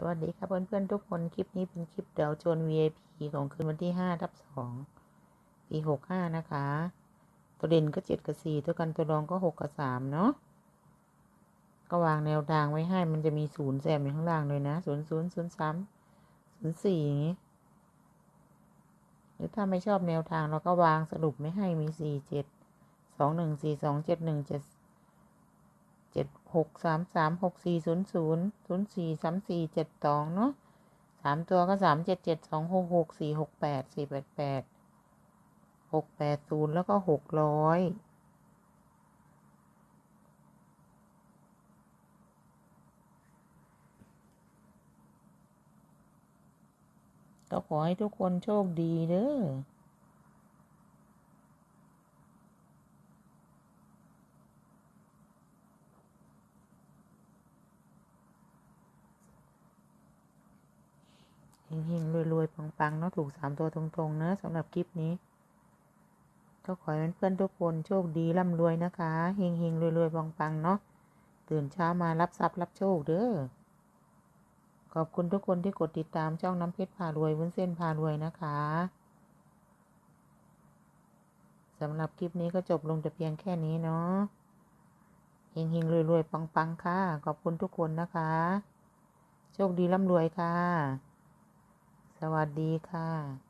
สวัสดีครับเพื่อนๆทุกคนคลิปนี้เป็นคลิปเดาวโจน VIP ของคืนวันที่5ทับ2ปี 65 นะคะ ตัวเด่นก็ 7 กับ 4 ตัวกันตัวรองก็ 6 กับ 3 เนาะก็วางแนวทางไว้ให้มันจะมีศูนย์แซมอยู่ข้างล่างเลยนะ0 0 0 3 0 4อย่างนี้หรือถ้าไม่ชอบแนวทางเราก็วางสรุปไม่ให้มี 4 7 2 1 4 2 7 1 7 เจ็ดหกสามสามหกสี่ศูนย์ศูนย์ศูนย์สี่สามสี่เจ็ดสองเนาะสามตัวก็สามเจ็ดเจ็ดสองหกหกสี่หกแปดสี่แปดแปดหกแปดศูนย์แล้วก็หกร้อยก็ขอให้ทุกคนโชคดีเด้อ เฮงๆรวยๆปังๆเนาะถูกสามตัวตรงๆนะสำหรับคลิปนี้ ก็ขอให้เพื่อนๆทุกคนโชคดีร่ำรวยนะคะเฮงๆรวยๆปังๆเนาะตื่นเช้ามารับทรัพย์รับโชคเด้อขอบคุณทุกคนที่กดติดตามช่องน้ำเพชรพารวยวุ้นเส้นพารวยนะคะสำหรับคลิปนี้ก็จบลงแต่เพียงแค่นี้เนาะเฮงๆรวยๆปังๆค่ะ ขอบคุณทุกคนนะคะ โชคดีร่ำรวยค่ะ สวัสดีค่ะ